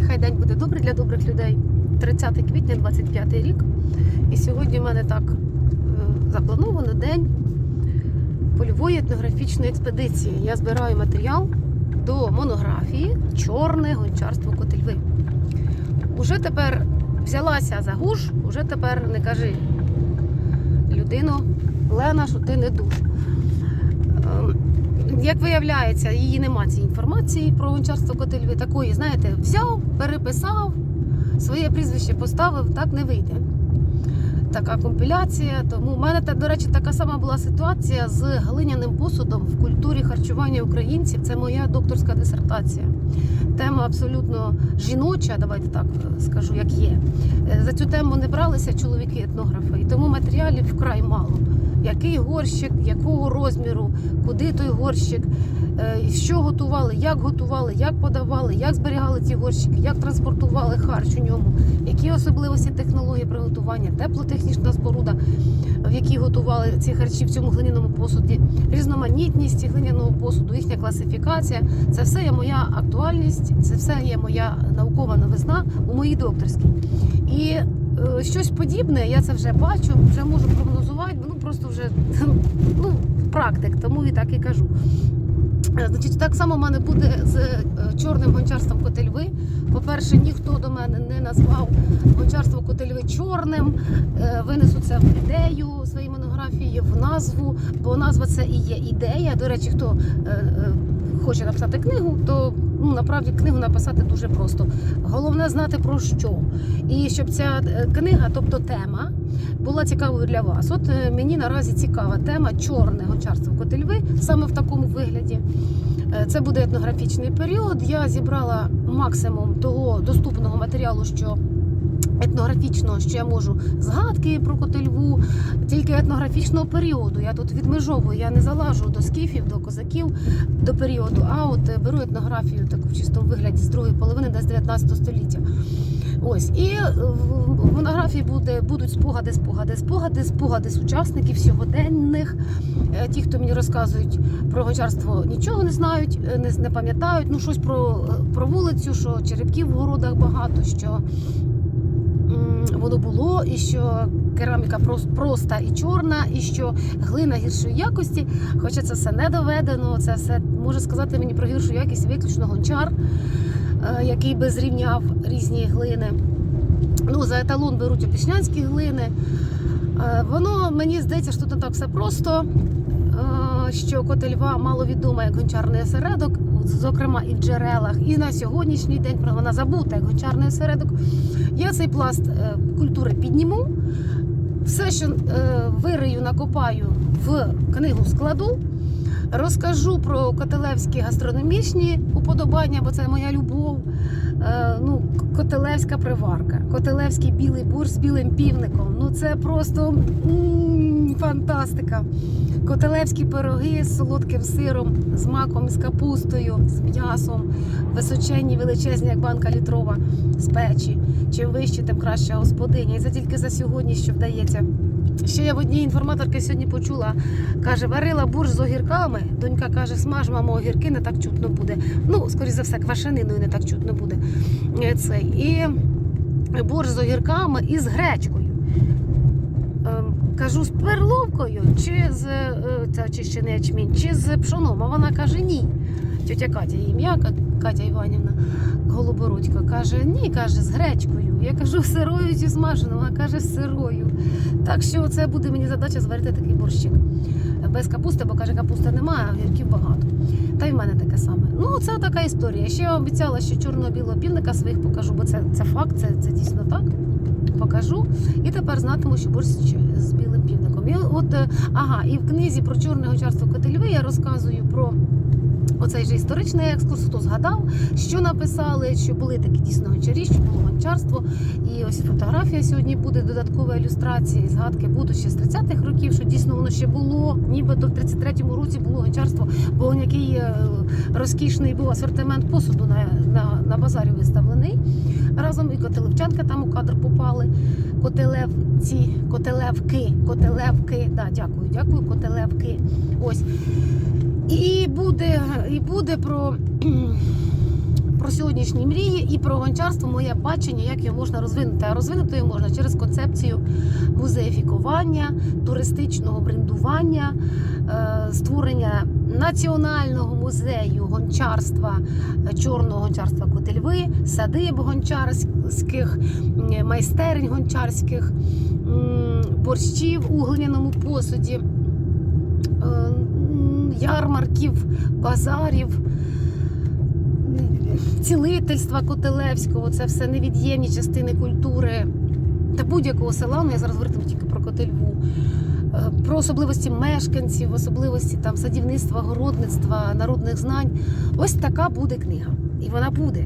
Нехай день буде добрий для добрих людей. 30 квітня, 25 рік. І сьогодні в мене так е, заплановано день польової етнографічної експедиції. Я збираю матеріал до монографії Чорне гончарство Котельви. Уже тепер взялася за гуш, уже тепер не кажи людино, Лена, що ти не душ. Як виявляється, її нема цієї інформації про гончарство Котельви. Такої, знаєте, взяв, переписав, своє прізвище поставив, так не вийде. Така компіляція. Тому в мене, до речі, така сама була ситуація з глиняним посудом в культурі харчування українців. Це моя докторська дисертація. Тема абсолютно жіноча, давайте так е, скажу, як є. Е, За цю тему не бралися чоловіки-етнографи, і тому матеріалів вкрай мало. Який горщик, якого розміру, куди той горщик, е, що готували, як готували, як подавали, як зберігали ці горщики, як транспортували харч у ньому, які особливості технології приготування, теплотехнічна споруда, в якій готували ці харчі в цьому глиняному посуді, різноманітність глиняного посуду, їхня класифікація. Це все є моя актуальність, це все є моя наукова новизна у моїй докторській. І е, щось подібне, я це вже бачу, вже можу прогнозувати, просто вже ну, практик, тому і так і кажу. Е, Значить, так само в мене буде з е, чорним гончарством Котельви. По-перше, ніхто до мене не назвав гончарство Котельви чорним. Е, Винесу це в ідею своєї монографії, в назву, бо назва це і є ідея. До речі, хто хоче написати книгу, то ну, направді книгу написати дуже просто. Головне знати про що. І щоб ця е, книга, тобто тема, була цікавою для вас. От е, мені наразі цікава тема чорне гончарство Котельви саме в такому вигляді. Е, Це буде етнографічний період. Я зібрала максимум того доступного матеріалу, що етнографічного, що я можу згадки про Котельву, тільки етнографічного періоду. Я тут відмежовую, я не залажу до скіфів, до козаків до періоду, а от е, беру етнографію таку в чистому вигляді з другої половини десь 19 століття. Ось і е, в монографії буде будуть спогади, спогади, спогади, спогади з учасників сьогоденних. Е, Ті, хто мені розказують про гончарство, нічого не знають, не, не пам'ятають. Ну щось про, про вулицю, що черепків в городах багато, що воно було, і що кераміка прос- проста і чорна, і що глина гіршої якості. Хоча це все не доведено, це все може сказати мені про гіршу якість виключно гончар, е, який би зрівняв різні глини. Ну, за еталон беруть опішнянські глини. Е, Воно мені здається, що тут не так все просто. е, Що Котельва маловідома як гончарний осередок, зокрема і в джерелах, і на сьогоднішній день про вона забута як гончарний осередок. Я цей пласт е, культури підніму. Все, що е, вирию, накопаю в книгу складу. Розкажу про котелевські гастрономічні уподобання, бо це моя любов. Е, ну, котелевська приварка, котелевський білий бур з білим півником. Ну це просто фантастика. Котелевські пироги з солодким сиром, з маком, з капустою, з м'ясом, височенні, величезні, як банка літрова з печі. Чим вище, тим краща господиня. І це тільки за сьогодні, що вдається. Ще я в одній інформаторки сьогодні почула, каже, варила борщ з огірками. Донька каже, смаж, мамо, огірки не так чутно буде. Ну, скоріше за все, квашениною не так чутно буде. Е, Цей. І борщ з огірками і з гречкою. Кажу, з перловкою, чи з це очищений ячмінь, чи з пшоном. А вона каже, ні. Тетя Катя, ім'я Катя Іванівна Голобородько, каже, ні, каже, з гречкою. Я кажу, сирою чи смаженою? Вона каже, сирою. Так що це буде мені задача зварити такий борщик. Без капусти, бо каже, капусти немає, а гірків багато. Та й в мене таке саме. Ну, це така історія. Ще я обіцяла, що чорно-білого півника своїх покажу, бо це, це факт, це, це дійсно так. Покажу. І тепер знатиму, що борщ з- білим півником. І от, е, ага, і в книзі про чорне гончарство Котельви я розказую про оцей же історичний екскурс, хто згадав, що написали, що були такі дійсно гончарі, що було гончарство. І ось фотографія сьогодні буде додаткова ілюстрація, і згадки будуть ще з 30-х років, що дійсно воно ще було, нібито в 33-му році було гончарство, бо який е, розкішний був асортимент посуду на, на, на базарі виставлений. Разом і котелевчанка там у кадр попали. Котелевці, котелевки, котелевки. Да, дякую, дякую, котелевки. Ось. І буде, і буде про про сьогоднішні мрії і про гончарство моє бачення, як його можна розвинути. А розвинути його можна через концепцію музеїфікування, туристичного брендування, е, створення національного музею гончарства, е, чорного гончарства Котельви, садиб гончарських, майстерень гончарських, борщів у глиняному посуді, е, ярмарків, базарів. Цілительства Котелевського це все невід'ємні частини культури та будь-якого села. Ну я зараз говоритиму тільки про Котельву. Е, Про особливості мешканців, особливості там садівництва, городництва, народних знань. Ось така буде книга. І вона буде.